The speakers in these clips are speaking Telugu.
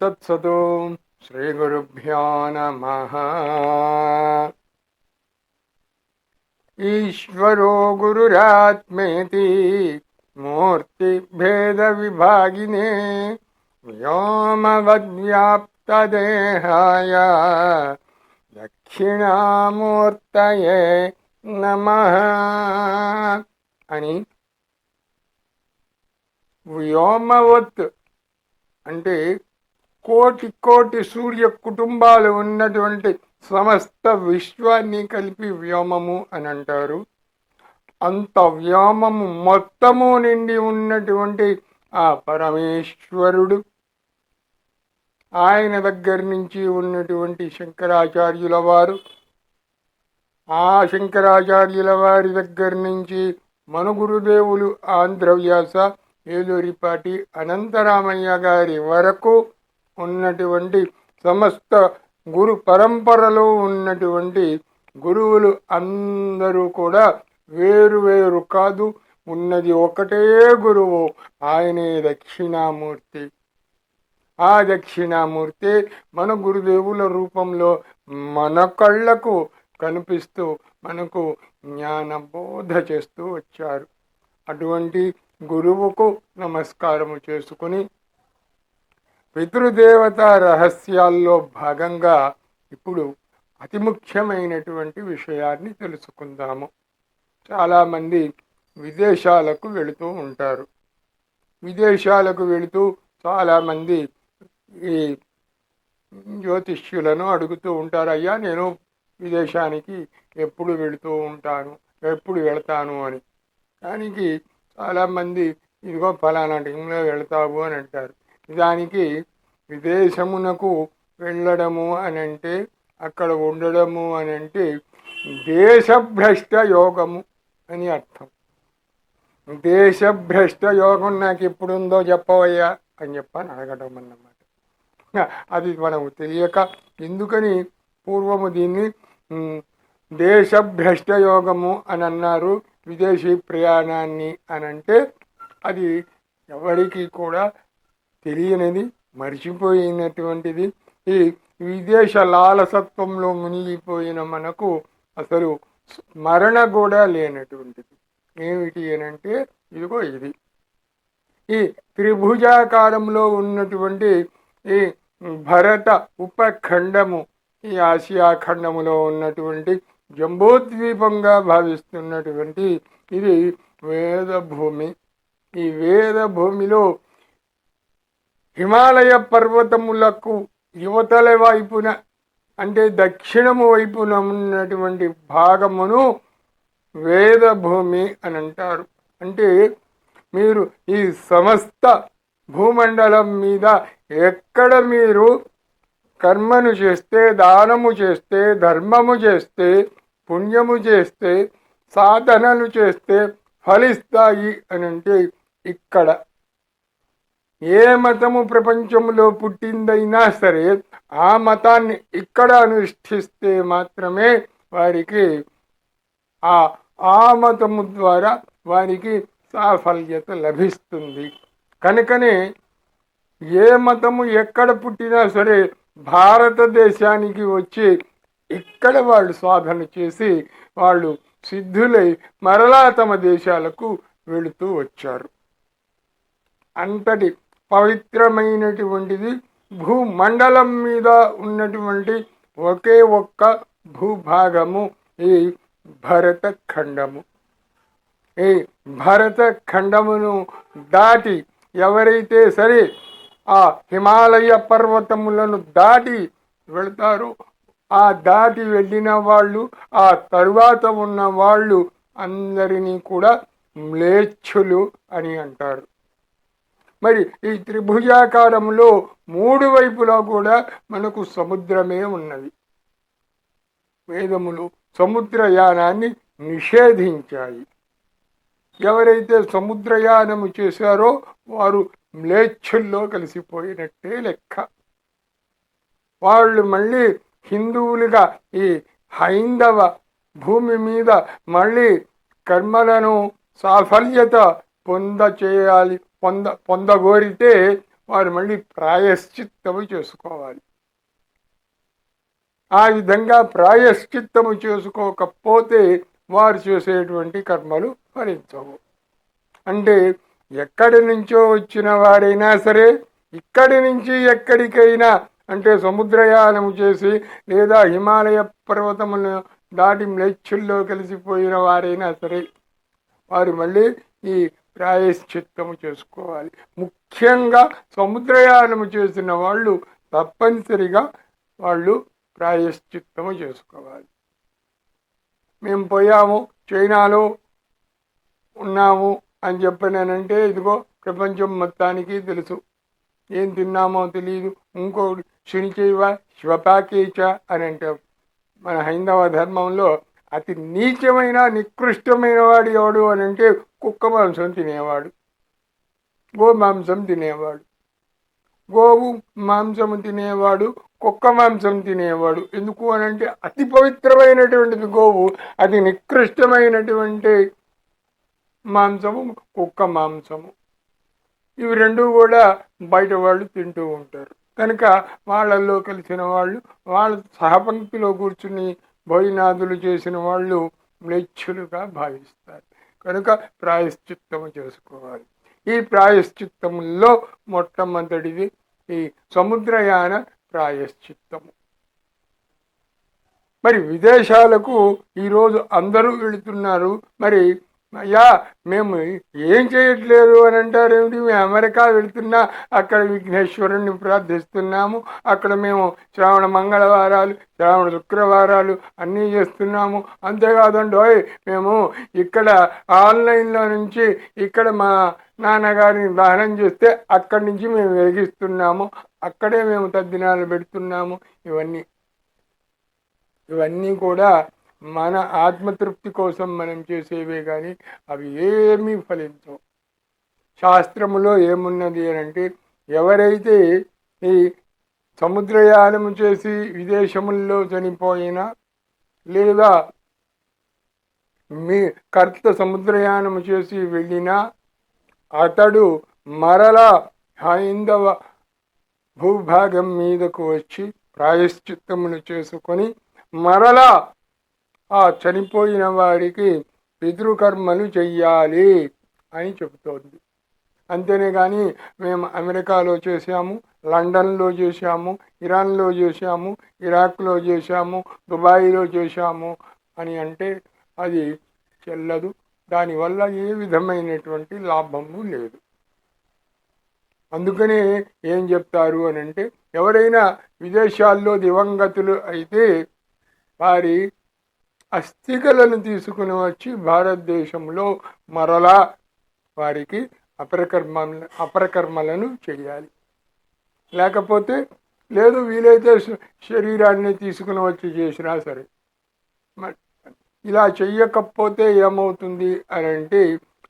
తత్సతు శ్రీగురుభ్యో నమ ఈశ్వరో గురురాత్మేతి మూర్తి భేద విభాగినే వ్యోమవద్వ్యాప్తదేహాయ దక్షిణామూర్తయే నమ అని వ్యోమవత్ అంటే కోటి కోటి సూర్య కుటుంబాలు ఉన్నటువంటి సమస్త విశ్వాన్ని కలిపి వ్యోమము అని అంటారు. అంత వ్యోమము మొత్తము నిండి ఉన్నటువంటి ఆ పరమేశ్వరుడు. ఆయన దగ్గర నుంచి ఉన్నటువంటి శంకరాచార్యుల వారు. ఆ శంకరాచార్యుల వారి దగ్గర నుంచి మనుగురుదేవులు ఆంధ్రవ్యాస ఏలూరిపాటి అనంతరామయ్య గారి వరకు ఉన్నటువంటి సమస్త గురు పరంపరలో ఉన్నటువంటి గురువులు అందరూ కూడా వేరు వేరు కాదు. ఉన్నది ఒకటే గురువు ఆయనే దక్షిణామూర్తి. ఆ దక్షిణామూర్తి మన గురుదేవుల రూపంలో మన కళ్ళకు కనిపిస్తూ మనకు జ్ఞానబోధ చేస్తూ వచ్చారు. అటువంటి గురువుకు నమస్కారము చేసుకుని పితృదేవత రహస్యాల్లో భాగంగా ఇప్పుడు అతి ముఖ్యమైనటువంటి విషయాన్ని తెలుసుకుందాము. చాలామంది విదేశాలకు వెళుతూ ఉంటారు. విదేశాలకు వెళుతూ చాలామంది ఈ జ్యోతిష్యులను అడుగుతూ ఉంటారు అయ్యా నేను విదేశానికి ఎప్పుడు వెళుతూ ఉంటాను ఎప్పుడు వెళతాను అని. దానికి చాలామంది ఇదిగో ఫలానా టైంలో వెళతావు అని అంటారు. దానికి విదేశమునకు వెళ్ళడము అని అంటే అక్కడ ఉండడము అని అంటే దేశభ్రష్ట యోగము అని అర్థం. దేశభ్రష్ట యోగం నాకు ఎప్పుడుందో చెప్పవయ్యా అని చెప్పని అడగడం అన్నమాట. అది మనకు తెలియక ఎందుకని పూర్వము దీన్ని దేశభ్రష్ట యోగము అని అన్నారు విదేశీ ప్రయాణాన్ని అనంటే అది ఎవరికి కూడా తెలియనిది మర్చిపోయినటువంటిది. ఈ విదేశ లాలసత్వంలో మునిగిపోయిన మనకు అసలు స్మరణ కూడా లేనటువంటిది. ఏమిటి అనంటే ఇదిగో ఇది. ఈ త్రిభుజాకారంలో ఉన్నటువంటి ఈ భరత ఉపఖండము ఈ ఆసియా ఖండములో ఉన్నటువంటి జంబోద్వీపంగా భావిస్తున్నటువంటి ఇది వేద భూమి ఈ వేద భూమిలో హిమాలయ పర్వతములకు యువతల వైపున అంటే దక్షిణము వైపున ఉన్నటువంటి భాగమును వేదభూమి అని అంటారు. అంటే మీరు ఈ సమస్త భూమండలం మీద ఎక్కడ మీరు కర్మను చేస్తే దానము చేస్తే ధర్మము చేస్తే పుణ్యము చేస్తే సాధనలు చేస్తే ఫలిస్తాయి అని అంటే ఇక్కడ ఏ మతము ప్రపంచంలో పుట్టిందైనా సరే ఆ మతాన్ని ఇక్కడ అనుష్ఠిస్తే మాత్రమే వారికి ఆ ఆ మతము ద్వారా వారికి సాఫల్యత లభిస్తుంది. కనుకనే ఏ మతము ఎక్కడ పుట్టినా సరే భారతదేశానికి వచ్చి ఇక్కడ వాళ్ళు సాధన చేసి వాళ్ళు సిద్ధులై మరలా తమ దేశాలకు వెళుతూ వచ్చారు. అంతటి పవిత్రమైనటువంటిది భూమండలం మీద ఉన్నటువంటి ఒకే ఒక్క భూభాగము ఈ భరత ఖండము ఈ భరత ఖండమును దాటి ఎవరైతే సరే ఆ హిమాలయ పర్వతములను దాటి వెళ్తారో ఆ దాటి వెళ్ళిన వాళ్ళు ఆ తరువాత ఉన్న వాళ్ళు అందరినీ కూడా మ్లేచ్ఛులు అని అంటారు. మరి ఈ త్రిభుజాకారంలో మూడు వైపులా కూడా మనకు సముద్రమే ఉన్నది. వేదములు సముద్రయానాన్ని నిషేధించాయి. ఎవరైతే సముద్రయానము చేశారో వారు మ్లేచ్ఛుల్లో కలిసిపోయినట్టే లెక్క. వాళ్ళు మళ్ళీ హిందువులుగా ఈ హైందవ భూమి మీద మళ్ళీ కర్మలను సాఫల్యత పొంద చేయాలి పొంద పొందగోరితే వారు మళ్ళీ ప్రాయశ్చిత్తము చేసుకోవాలి. ఆ విధంగా ప్రాయశ్చిత్తము చేసుకోకపోతే వారు చేసేటువంటి కర్మలు ఫలించవు. అంటే ఎక్కడి నుంచో వచ్చిన వారైనా సరే ఇక్కడి నుంచి ఎక్కడికైనా అంటే సముద్రయానము చేసి లేదా హిమాలయ పర్వతములను దాటి మ్లేచ్చుల్లో కలిసిపోయిన వారైనా సరే వారు మళ్ళీ ఈ ప్రాయశ్చిత్తము చేసుకోవాలి. ముఖ్యంగా సముద్రయానము చేసిన వాళ్ళు తప్పనిసరిగా వాళ్ళు ప్రాయశ్చిత్తము చేసుకోవాలి. మేము పోయాము చైనాలో ఉన్నాము అని చెప్పినానంటే ఇదిగో ప్రపంచం మొత్తానికి తెలుసు. ఏం తిన్నామో తెలియదు ఇంకొకటి శనిచైవ శివపాకేచ అని అంటాం. మన హైందవ ధర్మంలో అతి నీచమైన నికృష్టమైన వాడు ఎవడు అని అంటే కుక్క మాంసం తినేవాడు. గో మాంసం తినేవాడు. గోవు మాంసము తినేవాడు కుక్క మాంసం తినేవాడు. ఎందుకు అని అంటే అతి పవిత్రమైనటువంటిది గోవు అతి నికృష్టమైనటువంటి మాంసము కుక్క మాంసము. ఇవి రెండు కూడా బయట వాళ్ళు తింటూ ఉంటారు. కనుక వాళ్ళల్లో కలిసిన వాళ్ళు వాళ్ళ సహపంక్తిలో కూర్చుని భోజనాదులు చేసిన వాళ్ళు మ్లేచ్ఛులుగా భావిస్తారు. కనుక ప్రాయశ్చిత్తము చేసుకోవాలి. ఈ ప్రాయశ్చిత్తముల్లో మొట్టమొదటిది ఈ సముద్రయాన ప్రాయశ్చిత్తము. మరి విదేశాలకు ఈరోజు అందరూ వెళుతున్నారు. మరి అయ్యా మేము ఏం చేయట్లేదు అని అంటారేమిటి మేము అమెరికా వెళుతున్నా అక్కడ విఘ్నేశ్వరుణ్ణి ప్రార్థిస్తున్నాము. అక్కడ మేము శ్రావణ మంగళవారాలు శ్రావణ శుక్రవారాలు అన్నీ చేస్తున్నాము. అంతేకాదండోయ్ మేము ఇక్కడ ఆన్లైన్లో నుంచి ఇక్కడ మా నాన్నగారిని దహనం చేస్తే అక్కడి నుంచి మేము వెలిగిస్తున్నాము. అక్కడే మేము తద్దినాలు పెడుతున్నాము. ఇవన్నీ. ఇవన్నీ కూడా మన ఆత్మతృప్తి కోసం మనం చేసేవే కానీ అవి ఏమీ ఫలించవు. శాస్త్రములో ఏమున్నది అని అంటే ఎవరైతే ఈ సముద్రయానము చేసి విదేశముల్లో చనిపోయినా లేదా మీ కర్త సముద్రయానము చేసి వెళ్ళినా అతడు మరలా హైందవ భూభాగం మీదకు వచ్చి ప్రాయశ్చిత్తమును చేసుకొని మరలా ఆ చనిపోయిన వారికి పితృకర్మలు చెయ్యాలి అని చెబుతోంది. అంతేనే కానీ మేము అమెరికాలో చేసాము లండన్లో చేశాము ఇరాన్లో చేశాము ఇరాక్లో చేశాము దుబాయ్లో చేశాము అని అంటే అది చెల్లదు. దానివల్ల ఏ విధమైనటువంటి లాభము లేదు. అందుకనే ఏం చెప్తారు అని అంటే ఎవరైనా విదేశాల్లో దివంగతులు అయితే వారి అస్థికలను తీసుకుని వచ్చి భారతదేశంలో మరలా వారికి అపరకర్మ అపరకర్మలను చేయాలి. లేకపోతే లేదు వీలైతే శరీరాన్ని తీసుకుని వచ్చి చేసినా సరే. ఇలా చెయ్యకపోతే ఏమవుతుంది అని అంటే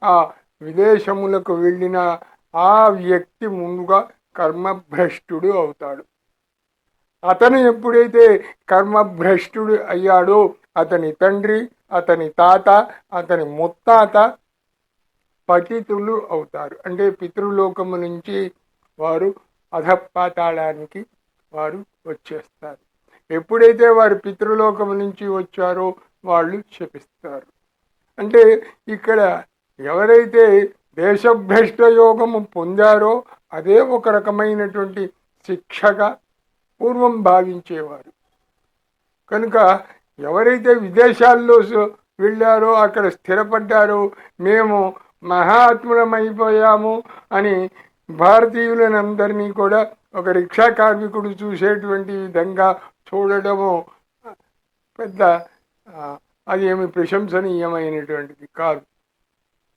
ఆ విదేశములకు వెళ్ళిన ఆ వ్యక్తి ముందుగా కర్మభ్రష్టుడు అవుతాడు. అతను ఎప్పుడైతే కర్మభ్రష్టుడు అయ్యాడో అతని తండ్రి అతని తాత అతని ముత్తాత పతితులు అవుతారు. అంటే పితృలోకము నుంచి వారు అధపాతాళానికి వారు వచ్చేస్తారు. ఎప్పుడైతే వారు పితృలోకము నుంచి వచ్చారో వాళ్ళు శపిస్తారు. అంటే ఇక్కడ ఎవరైతే దేశభ్రష్ట యోగము పొందారో అదే ఒక రకమైనటువంటి శిక్షగా పూర్వం భావించేవారు. కనుక ఎవరైతే విదేశాల్లో వెళ్ళారో అక్కడ స్థిరపడ్డారో మేము మహాత్ములమైపోయాము అని భారతీయులనందరినీ కూడా ఒక రిక్షా కార్మికుడు చూసేటువంటి విధంగా చూడడము పెద్ద అది ఏమి ప్రశంసనీయమైనటువంటిది కాదు.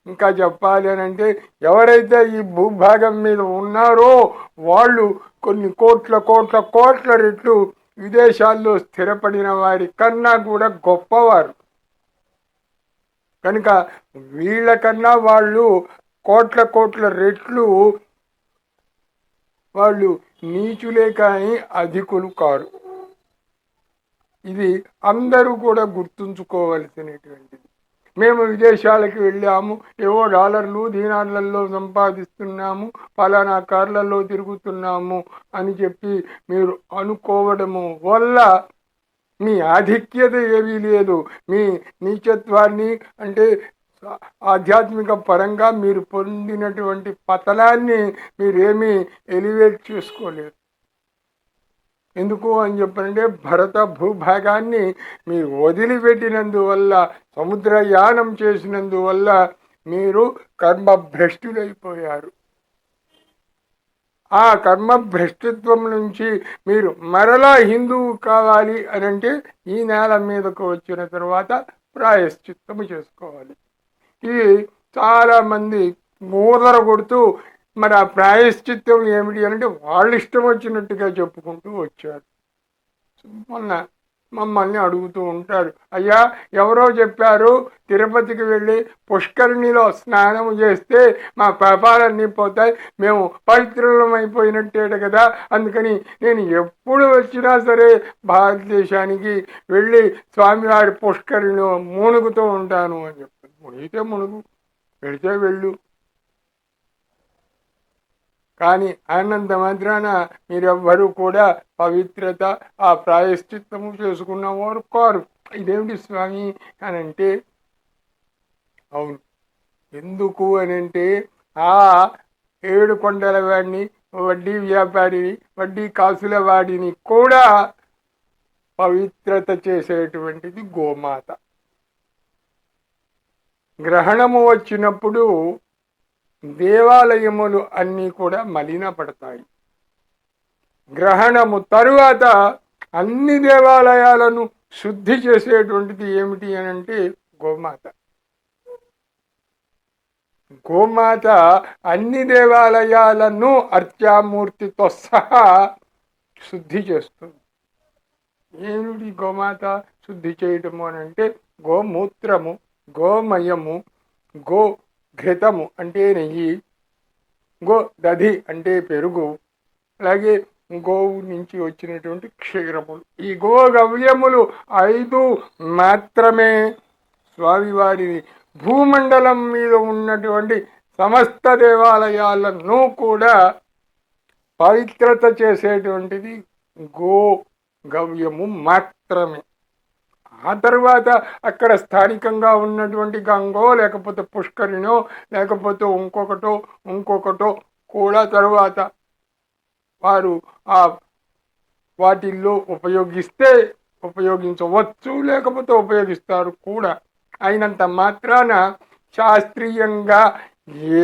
ఇంకా చెప్పాలి అని అంటే ఎవరైతే ఈ భూభాగం మీద ఉన్నారో వాళ్ళు కొన్ని కోట్ల కోట్ల కోట్ల రెట్లు విదేశాల్లో స్థిరపడిన వారి కన్నా కూడా గొప్పవారు. కనుక వీళ్ళకన్నా వాళ్ళు కోట్ల కోట్ల రెట్లు వాళ్ళు నీచులే కానీ అధికులు కారు. ఇది అందరూ కూడా గుర్తుంచుకోవలసినటువంటిది. మేము విదేశాలకు వెళ్ళాము. ఏవో డాలర్లు దీనార్లలో సంపాదిస్తున్నాము. ఫలానా కార్లలో తిరుగుతున్నాము అని చెప్పి మీరు అనుకోవడము వల్ల మీ ఆధిక్యత ఏమీ లేదు. మీ నీచత్వాన్ని అంటే ఆధ్యాత్మిక పరంగా మీరు పొందినటువంటి పతనాన్ని మీరేమీ ఎలివేట్ చేసుకోలేరు ఎందుకు అని చెప్పంటే భరత భూభాగాన్ని మీరు వదిలిపెట్టినందువల్ల సముద్రయానం చేసినందువల్ల మీరు కర్మభ్రష్టులైపోయారు. ఆ కర్మభ్రష్టిత్వం నుంచి మీరు మరలా హిందువు కావాలి అని అంటే ఈ నేల మీదకు వచ్చిన తర్వాత ప్రాయశ్చిత్తము చేసుకోవాలి. ఇది చాలామంది మూదర కొడుతూ మరి ఆ ప్రాయశ్చిత్తం ఏమిటి అంటే వాళ్ళు ఇష్టం వచ్చినట్టుగా చెప్పుకుంటూ వచ్చారు మొన్న మమ్మల్ని అడుగుతూ ఉంటారు అయ్యా ఎవరో చెప్పారు తిరుపతికి వెళ్ళి పుష్కరిణిలో స్నానం చేస్తే మా పాపాలన్నీ పోతాయి మేము పవిత్రులం అయిపోయినట్టేట కదా. అందుకని నేను ఎప్పుడు వచ్చినా సరే భారతదేశానికి వెళ్ళి స్వామివారి పుష్కరిణిలో మునుగుతూ ఉంటాను అని చెప్పారు మునిగితే మునుగు వెళితే వెళ్ళు. కానీ ఆనంద మాత్రాన మీరెవ్వరూ కూడా పవిత్రత ఆ ప్రాయశ్చిత్తము చేసుకున్న వారు కారు. ఇదేమిటి స్వామి అని అంటే అవును. ఎందుకు అని అంటే ఆ ఏడు కొండల వాడిని వడ్డీ వ్యాపారిని వడ్డీ కాసుల వాడిని కూడా పవిత్రత చేసేటువంటిది గోమాత. గ్రహణము వచ్చినప్పుడు దేవాలయములు అన్నీ కూడా మలినపడతాయి గ్రహణము తరువాత అన్ని దేవాలయాలను శుద్ధి చేసేటువంటిది ఏమిటి అని అంటే గోమాత. గోమాత అన్ని దేవాలయాలను అర్చామూర్తితో సహా శుద్ధి చేస్తుంది. ఏమిటి గోమాత శుద్ధి చేయటము అని అంటే గోమూత్రము గోమయము గో ఘృతము అంటే నెయ్యి గో దధి అంటే పెరుగు అలాగే గోవు నుంచి వచ్చినటువంటి క్షీరములు. ఈ గో గవ్యములు ఐదు మాత్రమే స్వామివారిని భూమండలం మీద ఉన్నటువంటి సమస్త దేవాలయాలను కూడా పవిత్రత చేసేటువంటిది గో గవ్యము మాత్రమే. ఆ తర్వాత అక్కడ స్థానికంగా ఉన్నటువంటి గంగో లేకపోతే పుష్కరిణో లేకపోతే ఇంకొకటో ఇంకొకటో కూడా తర్వాత వారు ఆ వాటిల్లో ఉపయోగిస్తే ఉపయోగించవచ్చు లేకపోతే ఉపయోగిస్తారు కూడా. అయినంత మాత్రాన శాస్త్రీయంగా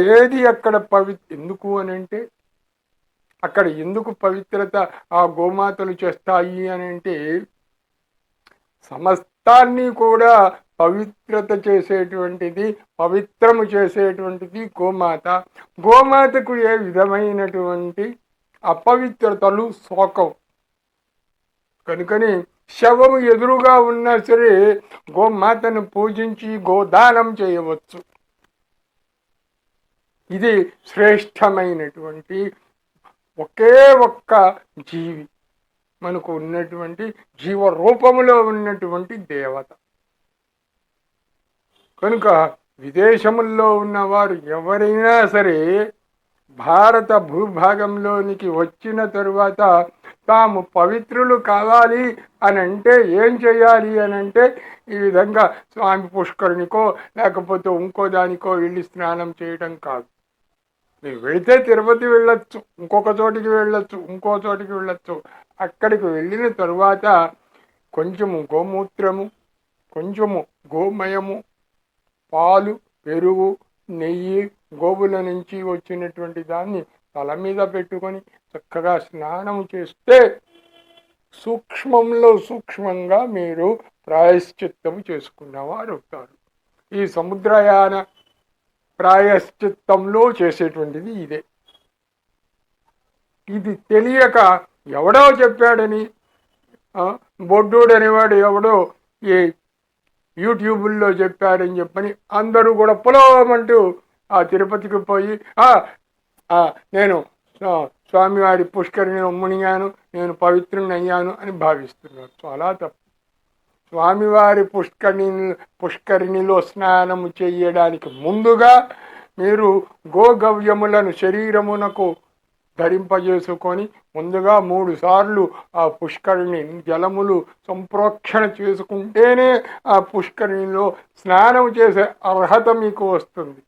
ఏది అక్కడ పవి ఎందుకు అని అంటే అక్కడ ఎందుకు పవిత్రత ఆ గోమాతలు చేస్తాయి అని అంటే సమస్తాన్ని కూడా పవిత్రత చేసేటువంటిది పవిత్రము చేసేటువంటిది గోమాత. గోమాతకు ఏ విధమైనటువంటి అపవిత్రతలు శోకం కనుకని శవము ఎదురుగా ఉన్నా సరే గోమాతను పూజించి గోదానం చేయవచ్చు. ఇది శ్రేష్టమైనటువంటి ఒకే ఒక్క జీవి. మనకు ఉన్నటువంటి జీవరూపములో ఉన్నటువంటి దేవత. కనుక విదేశముల్లో ఉన్నవారు ఎవరైనా సరే భారత భూభాగంలోనికి వచ్చిన తరువాత తాము పవిత్రులు కావాలి అని అంటే ఏం చేయాలి అని అంటే ఈ విధంగా స్వామి పుష్కరునికో లేకపోతే ఇంకో దానికో వెళ్ళి స్నానం చేయడం కాదు. నీకు వెళితే తిరుపతి వెళ్ళొచ్చు ఇంకొక చోటికి వెళ్ళొచ్చు ఇంకో చోటికి వెళ్ళొచ్చు. అక్కడికి వెళ్ళిన తరువాత కొంచెము గోమూత్రము కొంచెము గోమయము పాలు పెరుగు నెయ్యి గోవుల నుంచి వచ్చినటువంటి దాన్ని తల మీద పెట్టుకొని చక్కగా స్నానం చేస్తే సూక్ష్మంలో సూక్ష్మంగా మీరు ప్రాయశ్చిత్తం చేసుకున్నవారు అవుతారు ఈ సముద్రయాన ప్రాయశ్చిత్తంలో చేసేటువంటిది ఇదే. ఇది తెలియక ఎవడో చెప్పాడని బొడ్డోడు అనేవాడు ఎవడో ఈ యూట్యూబుల్లో చెప్పాడని చెప్పని అందరూ కూడా పొలవమంటూ ఆ తిరుపతికి పోయి నేను స్వామివారి పుష్కరిని మునిగాను నేను పవిత్రుని అయ్యాను అని భావిస్తున్నారు. చాలా తప్పు. స్వామివారి పుష్కరిణి పుష్కరిణిలో స్నానము చేయడానికి ముందుగా మీరు గోగవ్యములను శరీరమునకు ధరింపజేసుకొని ముందుగా మూడు సార్లు ఆ పుష్కరిణి జలములు సంప్రోక్షణ చేసుకుంటేనే ఆ పుష్కరిణిలో స్నానం చేసే అర్హత మీకు వస్తుంది.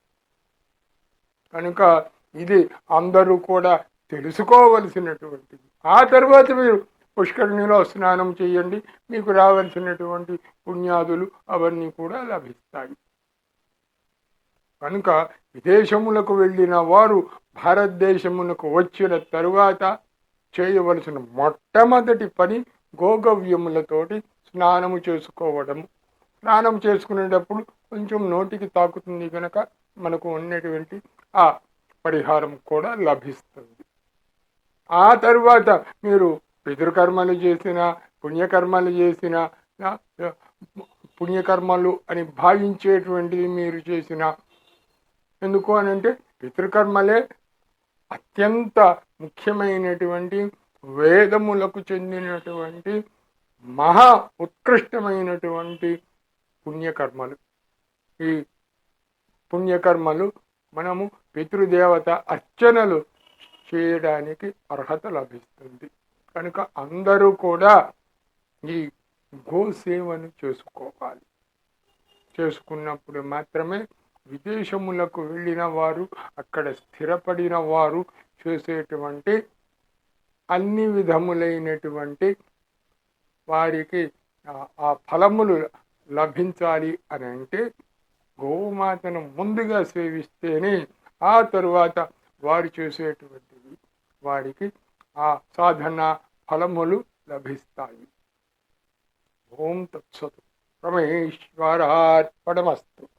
కనుక ఇది అందరూ కూడా తెలుసుకోవలసినటువంటిది. ఆ తర్వాత మీరు పుష్కరిణిలో స్నానం చేయండి. మీకు రావలసినటువంటి పుణ్యాదులు అవన్నీ కూడా లభిస్తాయి. కనుక విదేశములకు వెళ్ళిన వారు భారతదేశమునకు వచ్చిన తరువాత చేయవలసిన మొట్టమొదటి పని గోగవ్యములతోటి స్నానము చేసుకోవడము స్నానం చేసుకునేటప్పుడు కొంచెం నోటికి తాకుతుంది కనుక మనకు ఉన్నటువంటి ఆ పరిహారం కూడా లభిస్తుంది. ఆ తరువాత మీరు పితృకర్మలు చేసిన పుణ్యకర్మలు చేసిన పుణ్యకర్మలు అని భావించేటువంటిది మీరు చేసిన ఎందుకు అని అంటే పితృకర్మలే అత్యంత ముఖ్యమైనటువంటి వేదములకు చెందినటువంటి మహా ఉత్కృష్టమైనటువంటి పుణ్యకర్మలు. ఈ పుణ్యకర్మలు మనము పితృదేవత అర్చనలు చేయడానికి అర్హత లభిస్తుంది. కనుక అందరూ కూడా ఈ గోసేవను చేసుకోవాలి. చేసుకున్నప్పుడు మాత్రమే విదేశములకు వెళ్ళిన వారు అక్కడ స్థిరపడిన వారు చేసేటువంటి అన్ని విధములైనటువంటి వారికి ఆ- ఫలములు లభించాలి అని అంటే గోమాతను ముందుగా సేవిస్తేనే ఆ తరువాత వారు చేసేటువంటివి వారికి ఆ సాధన ఫలములు లభిస్తాయి. ఓం తత్సతు. పరమేశ్వరార్పణమస్తు.